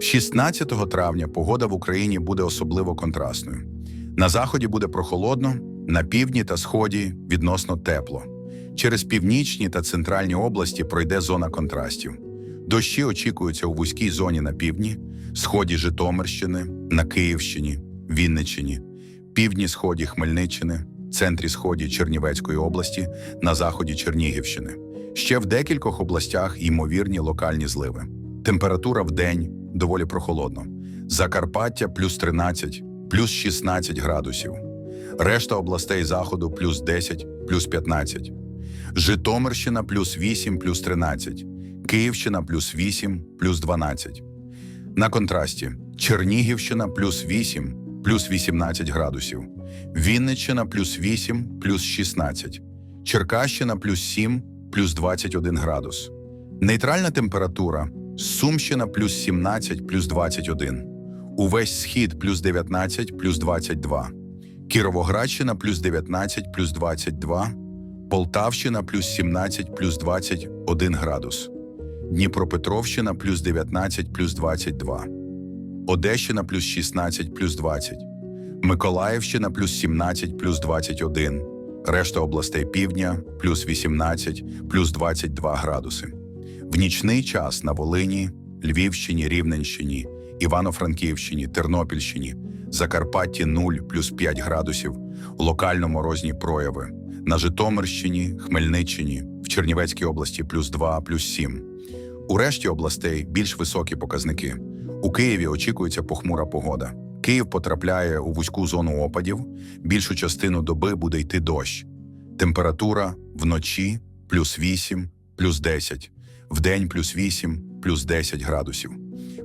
16 травня погода в Україні буде особливо контрастною. На заході буде прохолодно, на півдні та сході відносно тепло. Через північні та центральні області пройде зона контрастів. Дощі очікуються у вузькій зоні на півдні, сході Житомирщини, на Київщині, Вінниччині, півдні сході Хмельниччини, центрі сході Чернівецької області, на заході Чернігівщини. Ще в декількох областях ймовірні локальні зливи. Температура в день доволі прохолодно. Закарпаття плюс 13, плюс 16 градусів. Решта областей заходу плюс 10, плюс 15. Житомирщина плюс 8, плюс 13. Київщина плюс 8, плюс 12. На контрасті Чернігівщина плюс 8, плюс 18 градусів. Вінниччина плюс 8, плюс 16. Черкащина плюс 7, плюс 21 градус. Нейтральна температура Сумщина плюс 17, плюс 21. Увесь схід плюс 19, плюс 22. Кіровоградщина плюс 19, плюс 22. Полтавщина плюс 17, плюс 21 градус. Дніпропетровщина плюс 19, плюс 22. Одещина плюс 16, плюс 20. Миколаївщина плюс 17, плюс 21. Решта областей півдня плюс 18, плюс 22 градуси. В нічний час на Волині, Львівщині, Рівненщині, Івано-Франківщині, Тернопільщині, Закарпатті 0 плюс 5 градусів, локально морозні прояви. На Житомирщині, Хмельниччині, в Чернівецькій області плюс 2, плюс 7. У решті областей більш високі показники. У Києві очікується похмура погода. Київ потрапляє у вузьку зону опадів, більшу частину доби буде йти дощ. Температура вночі плюс 8, плюс 10, вдень плюс 8, плюс 10 градусів.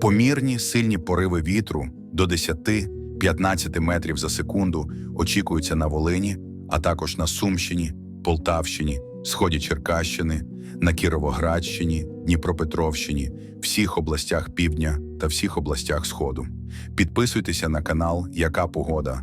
Помірні сильні пориви вітру до 10-15 метрів за секунду очікуються на Волині, а також на Сумщині, Полтавщині, сході Черкащини, на Кіровоградщині, Дніпропетровщині, всіх областях півдня та всіх областях Сходу. Підписуйтеся на канал Яка погода